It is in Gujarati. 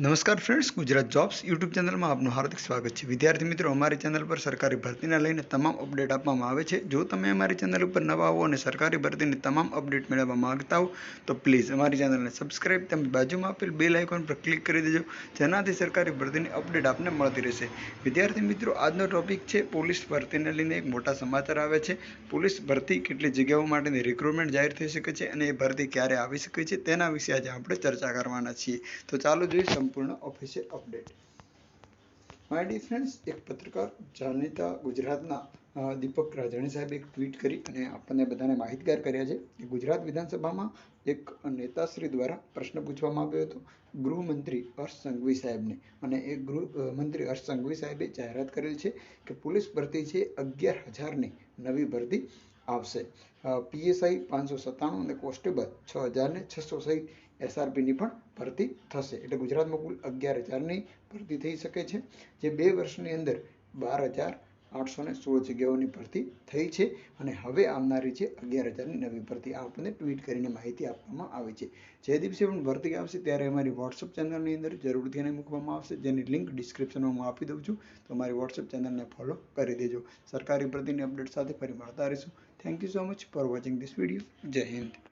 નમસ્કાર ફ્રેન્ડ્સ ગુજરાત જોબ્સ યુટ્યુબ ચેનલમાં આપનું હાર્દિક સ્વાગત છે. વિદ્યાર્થી મિત્રો, અમારી ચેનલ પર સરકારી ભરતીને લઈને તમામ અપડેટ આપવામાં આવે છે. જો તમે અમારી ચેનલ ઉપર નવા આવો અને સરકારી ભરતીની તમામ અપડેટ મેળવવા માંગતા હો, તો પ્લીઝ અમારી ચેનલને સબસ્ક્રાઇબ તેમજ બાજુમાં આપેલ બેલ આઇકોન પર ક્લિક કરી દેજો, જેનાથી સરકારી ભરતીની અપડેટ આપને મળતી રહેશે. વિદ્યાર્થી મિત્રો, આજનો ટોપિક છે પોલીસ ભરતીને લઈને એક મોટા સમાચાર આવે છે. પોલીસ ભરતી કેટલી જગ્યાઓ માટેની રિક્રુટમેન્ટ જાહેર થઈ શકે છે અને એ ભરતી ક્યારે આવી શકે છે, તેના વિશે આજે આપણે ચર્ચા કરવાના છીએ. તો ચાલો જોઈએ સંપૂર્ણ official update my dear friends એક પત્રકાર જાણીતા ગુજરાતના દીપક રાજાણી સાહેબે એક ટ્વીટ કરી અને આપણને બધાને માહિતગાર કર્યા છે કે ગુજરાત વિધાનસભામાં એક નેતાશ્રી દ્વારા પ્રશ્ન પૂછવામાં આવ્યો હતો ગૃહમંત્રી હર્ષ સંઘવી સાહેબને. અને એ ગૃહ મંત્રી હર્ષ સંઘવી સાહેબે જાહેરાત કરેલ છે કે પોલીસ ભરતી છે અગિયાર હજારની નવી ભરતી. આવશે. પીએસઆઈ પાંચસો સત્તાણું અને કોન્સ્ટેબલ છ હજાર ને છસો સહિત એસઆરપીની પણ ભરતી થશે. એટલે ગુજરાતમાં કુલ અગિયાર હજારની ભરતી થઈ શકે છે, જે બે વર્ષની અંદર બાર હજાર આઠસો ને સોળ જગ્યાઓની ભરતી થઈ છે અને હવે આવનારી છે અગિયાર હજારની નવી ભરતી. આ આપણને ટ્વીટ કરીને માહિતી આપવામાં આવી છે. જે દિવસે પણ ભરતી આવશે ત્યારે અમારી વોટ્સઅપ ચેનલની અંદર જરૂરથી એને મૂકવામાં આવશે. જેની લિંક ડિસ્ક્રિપ્શનમાં હું આપી દઉં છું. તો અમારી વોટ્સઅપ ચેનલને ફોલો કરી દેજો. સરકારી ભરતીની અપડેટ સાથે ફરી મળતા રહીશું. Thank you so much for watching this video Jai Hind.